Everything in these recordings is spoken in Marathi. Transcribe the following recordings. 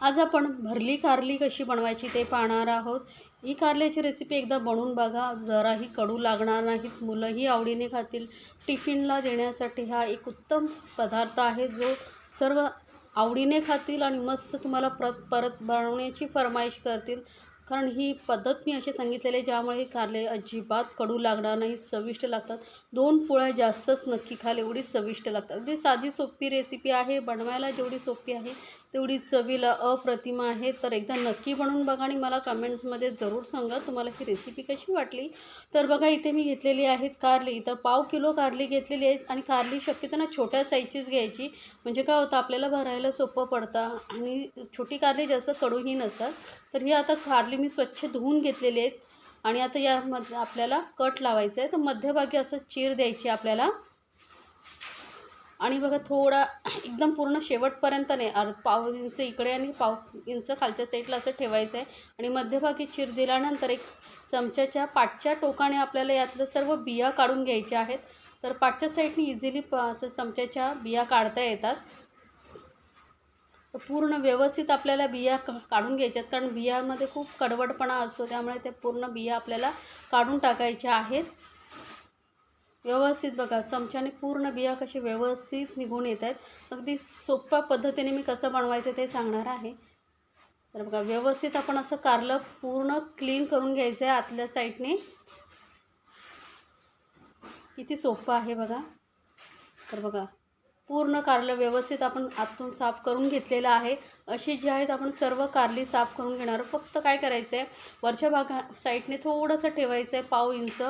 आज आपण भरली कारली कशी बनवायची ते पाहणार आहोत. ही कारल्याची रेसिपी एकदा बनवून बघा. जराही कडू लागणार नाहीत. मुलंही आवडीने खातील. टिफिनला देण्यासाठी हा एक उत्तम पदार्थ आहे जो सर्व आवडीने खातील आणि मस्त तुम्हाला परत परत बनवण्याची फरमाईश करतील. कारण ही पद्धत मी अशी सांगितलेली ज्यामुळे हे कारले अजिबात कडू लागणार नाही चविष्ट लागतात. दोन पोळ्या जास्तच नक्की खाल एवढी चविष्ट लागतात. अगदी साधी सोपी रेसिपी आहे. बनवायला जेवढी सोपी आहे तेवढी चवीला अप्रतिम आहे. तर एकदा नक्की बनवून बघा आणि मला कमेंट्समध्ये जरूर सांगा तुम्हाला ही रेसिपी कशी वाटली. तर बघा इथे मी घेतलेली आहेत कारली. तर पाव किलो कारली घेतलेली आहे आणि कारली शक्यतो ना छोट्या साईजचीच घ्यायची. म्हणजे काय होतं आपल्याला भरायला सोपं पडतं आणि छोटी कारली जास्त कडूही नसतात. तर ही आता कारली मी स्वच्छ धुवून घेतलेली आहेत आणि आता यामध्ये आपल्याला कट लावायचं आहे. तर मध्यभागी असं चीर द्यायची आपल्याला. आणि बघा थोडा एकदम पूर्ण शेवटपर्यंत नाही अर पाव इंच इकडे आणि पाव इंच खालच्या साईडला असं ठेवायचं आहे. आणि मध्यभागी चिर दिल्यानंतर एक चमच्याच्या पाठच्या टोकाने आपल्याला यातलं सर्व बिया काढून घ्यायच्या आहेत. तर पाठच्या साईडने इझिली प असं चमच्याच्या बिया काढता येतात. पूर्ण व्यवस्थित आपल्याला बिया काढून घ्यायच्यात कारण बियामध्ये खूप कडवटपणा असतो त्यामुळे त्या पूर्ण बिया आपल्याला काढून टाकायच्या आहेत. व्यवस्थित बघा चमच्याने पूर्ण बिया कशी व्यवस्थित निघून येत आहेत. अगदी सोप्या पद्धतीने मी कसं बनवायचं ते सांगणार आहे. तर बघा व्यवस्थित आपण असं कारलं पूर्ण क्लीन करून घ्यायचं आहे आतल्या साईडने किती सोपं आहे बघा. तर बघा पूर्ण कारलं व्यवस्थित आपण आतून साफ करून घेतलेलं आहे. अशी जी आहेत आपण सर्व कारली साफ करून घेणार. फक्त काय करायचं आहे वरच्या भागा साईडने थोडंसं ठेवायचं आहे पाव इंच.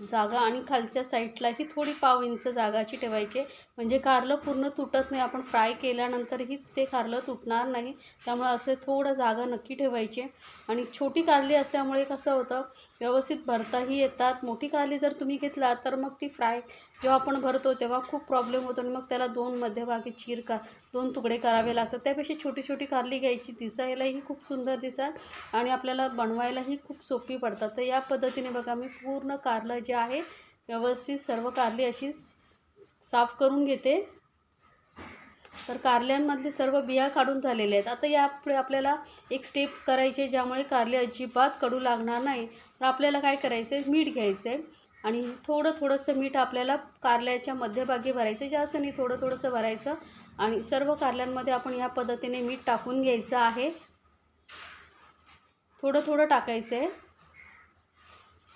जागा आणि खालच्या साईडलाही थोडी पाव इंच जागाची ठेवायची म्हणजे कारलं पूर्ण तुटत नाही. आपण फ्राय केल्यानंतरही ते कारलं तुटणार नाही. त्यामुळे असे थोडं जागा नक्की ठेवायची आणि छोटी कारली असल्यामुळे कसं होतं व्यवस्थित भरताही येतात. मोठी कारली जर तुम्ही घेतला तर मग ती फ्राय जेव्हा आपण भरतो तेव्हा खूप प्रॉब्लेम होतो आणि मग त्याला दोन मध्यभागी चीर का दोन तुकडे करावे लागतात. त्यापेक्षा छोटी छोटी कारली घ्यायची दिसायलाही खूप सुंदर दिसतात आणि आपल्याला बनवायलाही खूप सोपी पडतात. तर या पद्धतीने बघा मी पूर्ण कारलं जे आहे व्यवस्थित सर्व कारली अशी साफ करून घेते. तर कारल्यांमधले सर्व बिया काढून झालेले आहेत. आता यापुढे आपल्याला एक स्टेप करायचे ज्यामुळे कारले अजिबात कडू लागणार नाही. तर आपल्याला काय करायचं आहे मीठ घ्यायचं आहे आणि थोडं थोडंसं मीठ आपल्याला कारल्याच्या मध्यभागी भरायचं जास्त नाही थोडं थोडंसं भरायचं. आणि सर्व कारल्यांमध्ये आपण या पद्धतीने मीठ टाकून घ्यायचं आहे. थोडं थोडं टाकायचं आहे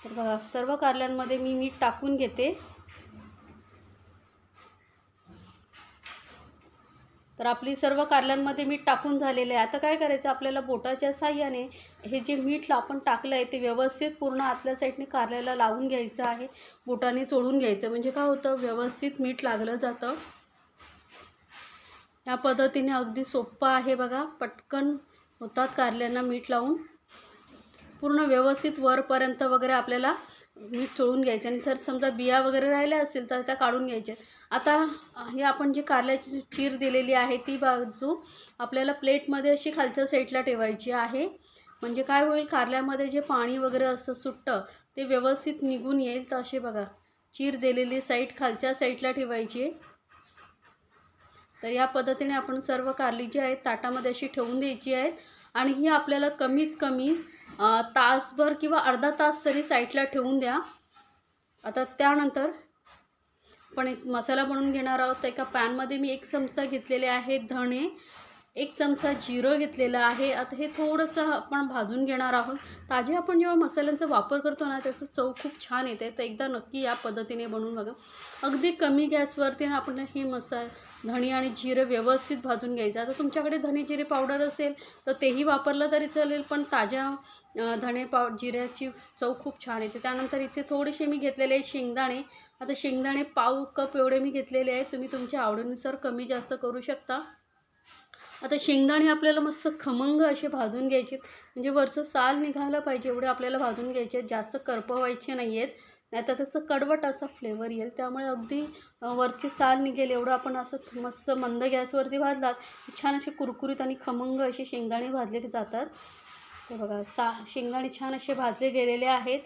तर बघा सर्व कारल्यांमध्ये मी मीठ टाकून घेते. तर आपली सर्व कारल्यांमध्ये मीठ टाकून झालेलं आहे. आता काय करायचं? आपल्याला बोटाच्या साह्याने हे जे मीठ आपण टाकलं आहे ते व्यवस्थित पूर्ण आतल्या साईडने कारल्याला लावून घ्यायचं आहे. बोटाने चोळून घ्यायचं. म्हणजे काय होतं? व्यवस्थित मीठ लागलं जातं. या पद्धतीने अगदी सोप्पं आहे बघा. पटकन होतात कारल्यांना मीठ लावून. पूर्ण व्यवस्थित वरपर्यंत वगैरे आपल्याला मीठ चोळून घ्यायचं आणि जर समजा बिया वगैरे राहिल्या असतील तर त्या काढून घ्यायच्या आता हे आपण जी कारल्याची चीर दिलेली आहे ती बाजू आपल्याला प्लेटमध्ये अशी खालच्या साईडला ठेवायची आहे. म्हणजे काय होईल कारल्यामध्ये जे पाणी वगैरे असतं सुट्टं ते व्यवस्थित निघून येईल. तर असे बघा चीर दिलेली साईड खालच्या साईडला ठेवायची आहे. तर या पद्धतीने आपण सर्व कारली जी आहेत ताटामध्ये अशी ठेवून द्यायची आहेत. आणि ही आपल्याला कमीत कमी तासभर किंवा अर्धा तास तरी साईडला ठेवून द्या. आता त्यानंतर आपण एक मसाला बनवून घेणार आहोत. एका पॅनमध्ये मी एक चमचा घेतलेले आहे धणे. एक चमचा जिरं घेतलेलं आहे. आता हे थोडंसं आपण भाजून घेणार आहोत. ताजे आपण जेव्हा मसाल्यांचा वापर करतो ना त्याचं चव खूप छान येते. तर एकदा नक्की या पद्धतीने बनवून बघा. अगदी कमी गॅसवरती ना आपण हे मसा धणे आणि जिरं व्यवस्थित भाजून घ्यायचं. आता तुमच्याकडे धणे जिरे पावडर असेल तर तेही वापरलं तरी चालेल पण ताज्या धणे पाव जिऱ्याची चव खूप छान येते. त्यानंतर इथे थोडेसे मी घेतलेले आहे शेंगदाणे. आता शेंगदाणे पाव कप एवढे मी घेतलेले आहेत. तुम्ही तुमच्या आवडीनुसार कमी जास्त करू शकता. आता शेंगदाणे आपल्याला मस्त खमंग असे भाजून घ्यायचे म्हणजे वरचं साल निघायला पाहिजे एवढे आपल्याला भाजून घ्यायचे आहेत. जास्त करपवायचे नाही आहेत. नाही तर त्याचं कडवट असा फ्लेवर येईल. त्यामुळे अगदी वरची साल निघेल. एवढं आपण असं मस्त मंद गॅसवरती भाजलात छान असे कुरकुरीत आणि खमंग असे शेंगदाणे भाजले जातात. ते बघा सा शेंगदाणे छान असे भाजले गेलेले आहेत.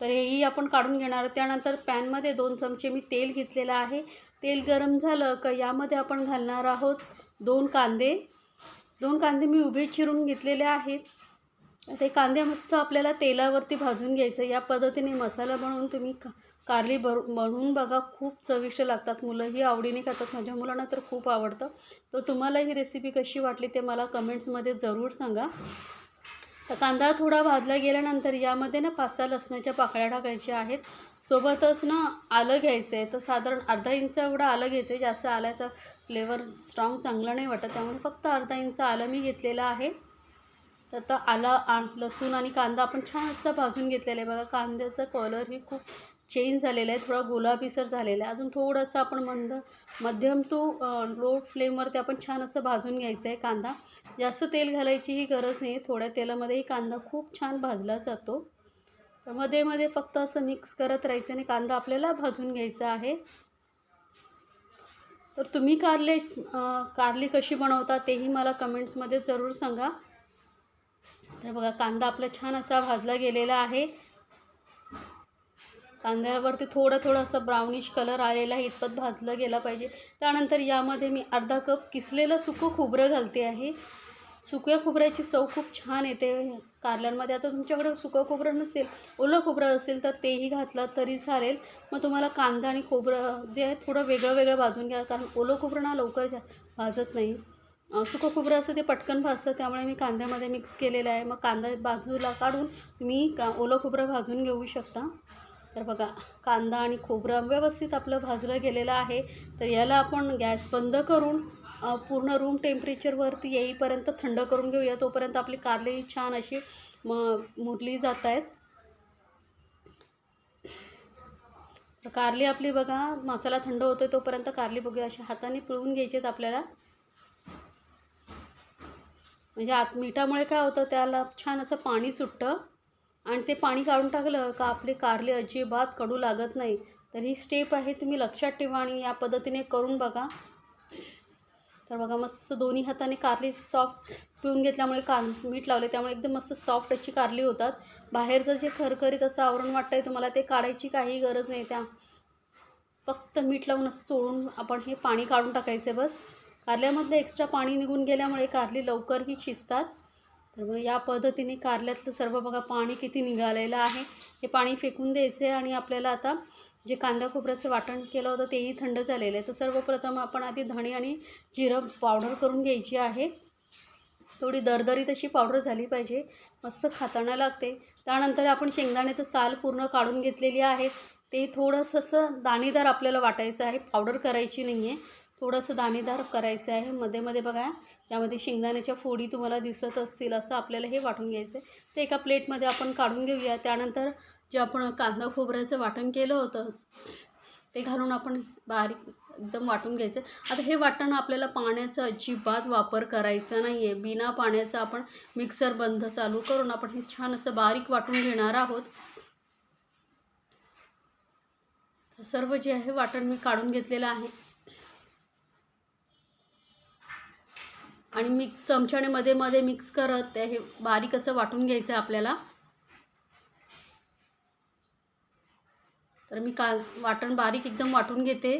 तर हेही आपण काढून घेणार त्यानंतर पॅनमध्ये दोन चमचे मी तेल घेतलेलं आहे. तेल गरम झालं का यामध्ये आपण घालणार आहोत. दोन कांदे. दोन कांदे मी उभे चिरून घेतलेले आहेत. ते कांदे मस्त आपल्याला तेलावरती भाजून घ्यायचं या पद्धतीने मसाला बनवून तुम्ही का कारली भर बनवून बघा. खूप चविष्ट लागतात मुलंही आवडीने खातात. माझ्या मुलांना तर खूप आवडतं. तर तुम्हाला ही रेसिपी कशी वाटली ते मला कमेंट्समध्ये जरूर सांगा. तर कांदा थोडा भाजला गेल्यानंतर यामध्ये ना पाच सहा लसणाच्या पाकळ्या टाकायच्या आहेत. सोबतच ना आलं घ्यायचं आहे तर साधारण अर्धा इंच एवढं आलं घ्यायचं आहे जास्त आल्याचा फ्लेवर स्ट्रॉंग चांगला नाही वाटत. त्यामुळे फक्त अर्धा इंच आलं मी घेतलेलं आहे. तर आता आलं आ लसूण आणि कांदा आपण छान असं भाजून घेतलेला आहे. बघा कांद्याचा कलरही खूप चेंज झालेला आहे. थोडा गुलाबीसर झालेला आहे. अजून थोडंसं आपण मंद मध्यम टू लो फ्लेमवरती आपण छान असं भाजून घ्यायचं आहे कांदा. जास्त तेल घालायचीही गरज नाही. थोड्या तेलामध्येही कांदा खूप छान भाजला जातो. तर मध्ये मध्ये फक्त असं मिक्स करत राहायचं आणि कांदा आपल्याला भाजून घ्यायचा आहे. तर तुम्ही कारले कारली कशी बनवता तेही मला कमेंट्समध्ये जरूर सांगा. तर बघा कांदा आपला छान असा भाजला गेलेला आहे. कांद्यावरती थोडं थोडं असं ब्राउनिश कलर आलेला आहे इतपत भाजलं गेलं पाहिजे. त्यानंतर यामध्ये मी अर्धा कप किसलेलं सुकं खोबरं घालते आहे. सुक्या खोबऱ्याची चव खूप छान येते. कारल्यांमध्ये आता तुमच्याकडे सुकं खोबरं नसेल ओलं खोबरं असेल तर तेही घातलं तरी चालेल. मग तुम्हाला कांदा आणि खोबरं जे आहे थोडं वेगळं वेगळं भाजून घ्या कारण ओलं खोबरं ना लवकर भाजत नाही. सुकं खोबरं असतं ते पटकन भाजतं त्यामुळे मी कांद्यामध्ये मिक्स केलेलं आहे. मग कांदा बाजूला काढून तुम्ही का ओलं खोबरं भाजून घेऊ शकता. तर बघा कांदा आणि खोबरं व्यवस्थित आपलं भाजलं गेलेलं आहे. तर याला आपण गॅस बंद करून पूर्ण रूम टेम्परेचरवरती येईपर्यंत थंड करून घेऊया. तोपर्यंत आपली कारली छान अशी म मुरली जात आहेत तर कारली आपली बघा मसाला थंड होतो तोपर्यंत कारली बघूया. अशी हाताने पिळून घ्यायची आहेत आपल्याला. म्हणजे आत मिठामुळे काय होतं त्याला छान असं पाणी सुटतं आणि ते पाणी काढून टाकलं का आपली कारली अजिबात कडू लागत नाही. तर ही स्टेप आहे तुम्ही लक्षात ठेवा आणि या पद्धतीने करून बघा. तर बघा मस्त दोन्ही हाताने कारली सॉफ्ट पिळून घेतल्यामुळे कान मीठ लावले. त्यामुळे एकदम मस्त सॉफ्ट अशी कारली होतात. बाहेरचं जे खरखरीत असं आवरण वाटतं आहे तुम्हाला ते काढायची काही गरज नाही. त्या फक्त मीठ लावून असं चोळून आपण हे पाणी काढून टाकायचं बस. कारल्यामधलं एक्स्ट्रा पाणी निघून गेल्यामुळे कारली लवकरही शिजतात. तर मग या पद्धतीने कारल्यातलं सर्व बघा पाणी किती निघालेलं आहे. हे पाणी फेकून द्यायचं आहे आणि आपल्याला आता जे कांदा खोबऱ्याचं वाटण केलं होतं तेही थंड झालेलं आहे. तर सर्वप्रथम आपण आधी धणे आणि जिरं पावडर करून घ्यायची आहे. थोडी दरदरी तशी पावडर झाली पाहिजे. मस्त खाताना लागते. त्यानंतर आपण शेंगदाण्याचं साल पूर्ण काढून घेतलेली आहे. ते थोडंसं असं दाणेदार आपल्याला वाटायचं आहे. पावडर करायची नाही आहे थोडंसं दाणेदार करायचं आहे. मध्ये मध्ये बघा यामध्ये शेंगदाण्याच्या फोडी तुम्हाला दिसत असतील असं आपल्याला हे वाटून घ्यायचं आहे ते एका प्लेटमध्ये आपण काढून घेऊया. त्यानंतर जे आपण कांदा खोबऱ्याचं वाटण केलं होतं ते घालून आपण बारीक एकदम वाटून घ्यायचं. आता हे वाटण आपल्याला पाण्याचा अजिबात वापर करायचा नाही आहे बिना पाण्याचा आपण मिक्सर बंद चालू करून आपण हे छान असं बारीक वाटून घेणार आहोत. सर्व जे आहे वाटण मी काढून घेतलेलं आहे. आणि मिक्स चमच्याने मध्ये मध्ये मिक्स करत ते हे बारीक असं वाटून घ्यायचं आहे आपल्याला. तर मी काल वाटण बारीक एकदम वाटून घेते.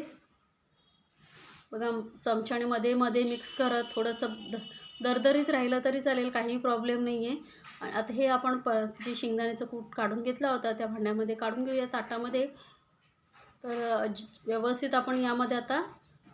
बघा चमच्याने मध्ये मध्ये मिक्स करत थोडंसं द दरदरीत राहिलं तरी चालेल काही प्रॉब्लेम नाही आहे आणि आता हे आपण प जे शेंगदाण्याचं कूट काढून घेतला होता त्या भांड्यामध्ये काढून घेऊया ताटामध्ये. तर व्यवस्थित आपण यामध्ये आता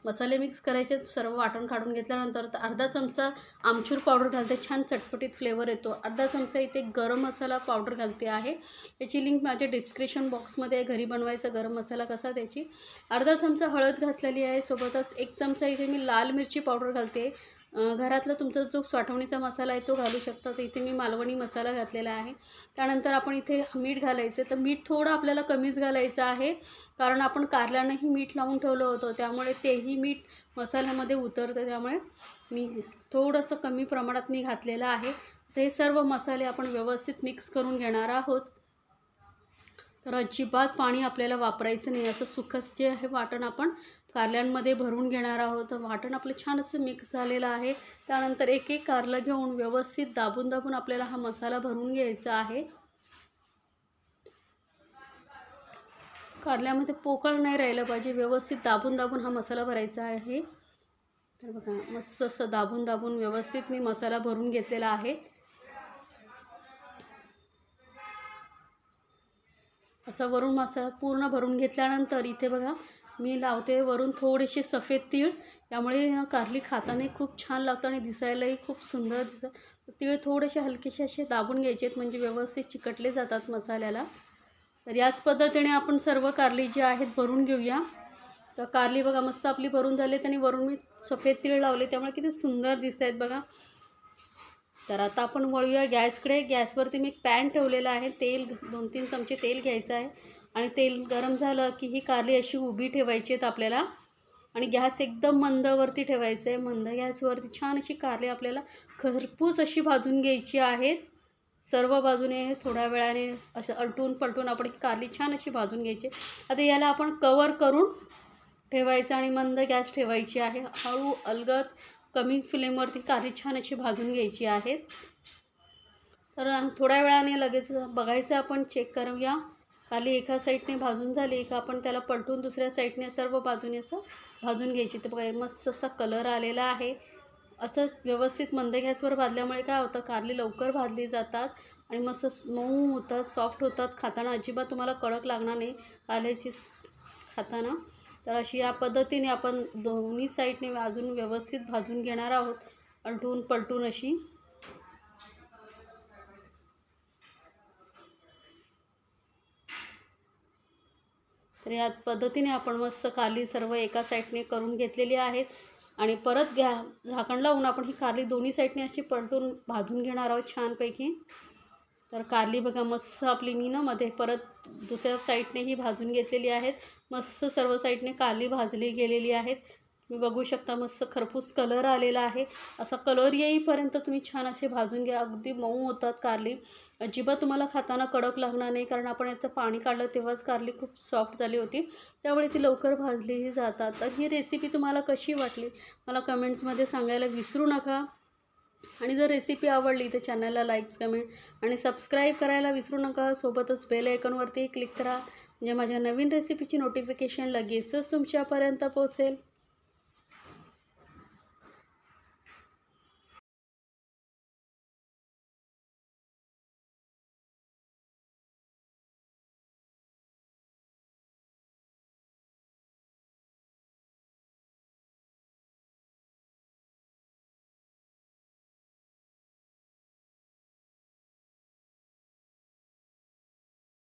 मसाले मिक्स करायचे सर्व वाटण काढून घेतल्यानंतर अर्धा चमचा आमचूर पावडर घालते. छान चटपटीत फ्लेवर येतो. अर्धा चमचा इथे गरम मसाला पावडर घालते आहे. याची लिंक माझ्या डिस्क्रिप्शन बॉक्समध्ये आहे. घरी बनवायचा गरम मसाला कसा त्याची. अर्धा चमचा हळद घातलेली आहे. सोबतच एक चमचा इथे मी लाल मिरची पावडर घालते. घरातला तुमचा जो साठवणीचा मसाला आहे तो घालू शकता. तर इथे मी मालवणी मसाला घातलेला आहे. त्यानंतर आपण इथे मीठ घालायचं. तर मीठ थोडं आपल्याला कमीच घालायचं आहे. कारण आपण कारल्यानंही मीठ लावून ठेवलं होतं. त्यामुळे तेही मीठ मसाल्यामध्ये उतरतं. त्यामुळे मी थोडंसं कमी प्रमाणात मी घातलेलं आहे. ते सर्व मसाले आपण व्यवस्थित मिक्स करून घेणार आहोत. तर अजिबात पाणी आपल्याला वापरायचं नाही. असं सुखच जे आहे वाटण आपण कारल्यांमध्ये भरून घेणार आहोत. वाटण आपलं छान असं मिक्स झालेलं आहे. त्यानंतर एक एक कारलं घेऊन व्यवस्थित दाबून दाबून आपल्याला हा मसाला भरून घ्यायचा आहे. कारल्यामध्ये पोकळ नाही राहिलं पाहिजे. व्यवस्थित दाबून दाबून हा मसाला भरायचा आहे. तर बघा मस्त असं दाबून दाबून व्यवस्थित मी मसाला भरून घेतलेला आहे. असं वरून मसाला पूर्ण भरून घेतल्यानंतर इथे बघा मी लावते वरून थोडेसे सफेद तीळ. यामुळे कारली खाताना खूप छान लागतं आणि दिसायलाही खूप सुंदर दिसत. तीळ थोडेसे हलकेसे असे दाबून घ्यायचे आहेत म्हणजे व्यवस्थित चिकटले जातात मसाल्याला. तर याच पद्धतीने आपण सर्व कारली जी आहेत भरून घेऊया. तर कारली बघा मस्त आपली भरून झाली आणि वरून मी सफेद तीळ लावले त्यामुळे किती सुंदर दिसत आहेत बघा. तर आता आपण वळूया गॅसकडे. गॅसवरती मी पॅन ठेवलेलं आहे. तेल दोन तीन चमचे तेल घ्यायचं आहे. आणि तेल गरम झालं की ही कारली अशी उभी ठेवायची आहेत आपल्याला. आणि गॅस एकदम मंदवरती ठेवायचं आहे. मंद गॅसवरती छान अशी कारली आपल्याला खरपूस अशी भाजून घ्यायची आहेत सर्व बाजूने थोड्या वेळाने असं अलटून पलटून आपण ही कारली छान अशी भाजून घ्यायची आता याला आपण कवर करून ठेवायचं आणि मंद गॅस ठेवायची आहे. हळू अलगत कमी फ्लेमवरती कारली छान अशी भाजून घ्यायची आहे तर थोड्या वेळाने लगेच बघायचं आपण चेक करूया. खाली एका साईडने भाजून झाली का आपण त्याला पलटून दुसऱ्या साईडने सर्व बाजूने असं भाजून घ्यायची. तर बघा मस्त असा कलर आलेला आहे. असंच व्यवस्थित मंद गॅसवर भाजल्यामुळे काय होतं कारली लवकर भाजली जातात आणि मस्त मऊ होतात सॉफ्ट होतात. खाताना अजिबात तुम्हाला कडक लागणार नाही. कारल्याची खाताना. तर अशी या पद्धतीने आपण दोन्ही साईडने अजून व्यवस्थित भाजून घेणार आहोत अलटून पलटून अशी. तर या पद्धतीने आपण मस्त कारली सर्व एका साईडने करून घेतलेली आहेत. आणि परत घ्या झाकण लावून आपण ही कारली दोन्ही साईडने अशी पलटून भाजून घेणार आहोत छानपैकी. तर कारली बघा मस्त आपली मी ना मध्ये परत दुसऱ्या साईडने ही भाजून घेतलेली आहेत. मस्त सर्व साईडने कारली भाजली गेलेली आहेत. तुम्ही बघू शकता मस्त खरपूस कलर आलेला आहे. असा कलर येईपर्यंत तुम्ही छान असे भाजून घ्या. अगदी मऊ होतात कारली. अजिबात तुम्हाला खाताना कडक लागणार नाही कारण आपण याचं पाणी काढलं तेव्हाच कारली खूप सॉफ्ट झाली होती. त्यामुळे ती लवकर भाजलीही जातात. तर ही रेसिपी तुम्हाला कशी वाटली? मला कमेंट्समध्ये सांगायला विसरू नका. आणि जर रेसिपी आवडली तर चॅनलला लाईक्स कमेंट आणि सबस्क्राईब करायला विसरू नका. सोबतच बेल आयकॉनवरती क्लिक करा. म्हणजे माझ्या नवीन रेसिपीची नोटिफिकेशन लगेचच तुमच्यापर्यंत पोहोचेल.